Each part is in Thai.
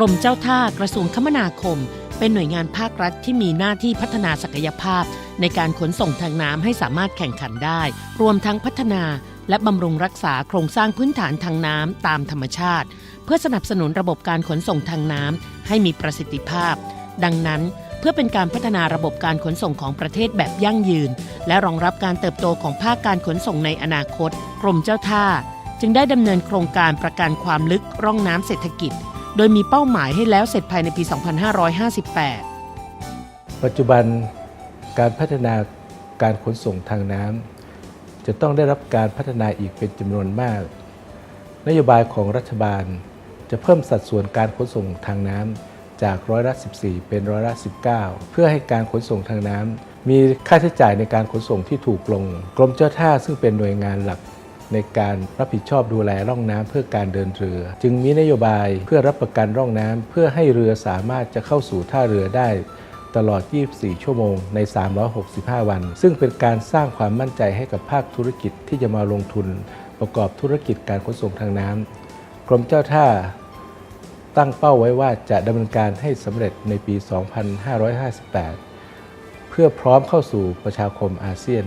รมเจ้าท่ากระทรวงคมนาคม เป็นหน่วยงานภาครัฐที่มีหน้าที่พัฒนาศักยภาพ ในการขนส่งทางน้ำให้สามารถแข่งขันได้ รวมทั้งพัฒนาและบำรุงรักษาโครงสร้างพื้นฐานทางน้ำตามธรรมชาติ เพื่อสนับสนุนระบบการขนส่งทางน้ำให้มีประสิทธิภาพ ดังนั้นเพื่อเป็นการพัฒนาระบบการขนส่งของประเทศแบบยั่งยืน และรองรับการเติบโตของภาคการขนส่งในอนาคต กรมเจ้าท่า จึงได้ดำเนินโครงการประกันความลึกร่องน้ำเศรษฐกิจ โดยมีเป้าหมายให้แล้วเสร็จภายในปี 2558 ปัจจุบันการพัฒนาการขนส่งทางน้ำจะต้องได้รับการพัฒนาอีกเป็นจำนวนมาก นโยบายของรัฐบาลจะเพิ่มสัดส่วนการขนส่งทางน้ำจากร้อยละ 14 เป็นร้อยละ 19 เพื่อให้การขนส่งทางน้ำมีค่าใช้จ่ายในการขนส่งที่ถูกลง กรมเจ้าท่าซึ่งเป็นหน่วยงานหลัก ในการรับผิดชอบดูแลร่องน้ำเพื่อการเดินเรือ จึงมีนโยบายเพื่อรับประกันร่องน้ำเพื่อให้เรือสามารถจะเข้าสู่ท่าเรือได้ตลอด 24 ชั่วโมง ใน 365 วัน ซึ่งเป็นการสร้างความมั่นใจให้กับภาคธุรกิจที่จะมาลงทุนประกอบธุรกิจการขนส่งทางน้ำ กรมเจ้าท่าตั้งเป้าไว้ว่าจะดำเนินการให้สำเร็จในปี 2558 เพื่อพร้อมเข้าสู่ประชาคมอาเซียน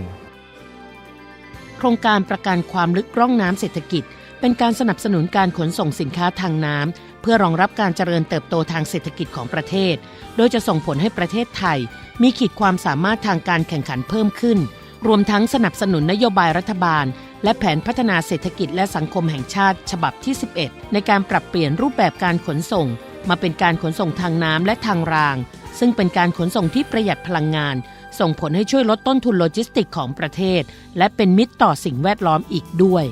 ครงการประกันความลึกร่องน้ำเศรษฐกิจ เป็นการสนับสนุนการขนส่งสินค้าทางน้ำเพื่อรองรับการเจริญเติบโตทางเศรษฐกิจของประเทศ โดยจะส่งผลให้ประเทศไทย มีขีดความสามารถทางการแข่งขันเพิ่มขึ้น รวมทั้งสนับสนุนนโยบายรัฐบาล และแผนพัฒนาเศรษฐกิจและสังคมแห่งชาติ ฉบับที่ 11 ในการปรับเปลี่ยนรูปแบบการขนส่ง มาเป็นการขนส่งทางน้ำและทางราง ซึ่งเป็นการขนส่งที่ประหยัดพลังงาน ส่งผลให้ช่วยลดต้นทุนโลจิสติกของประเทศ และเป็นมิตรต่อสิ่งแวดล้อมอีกด้วย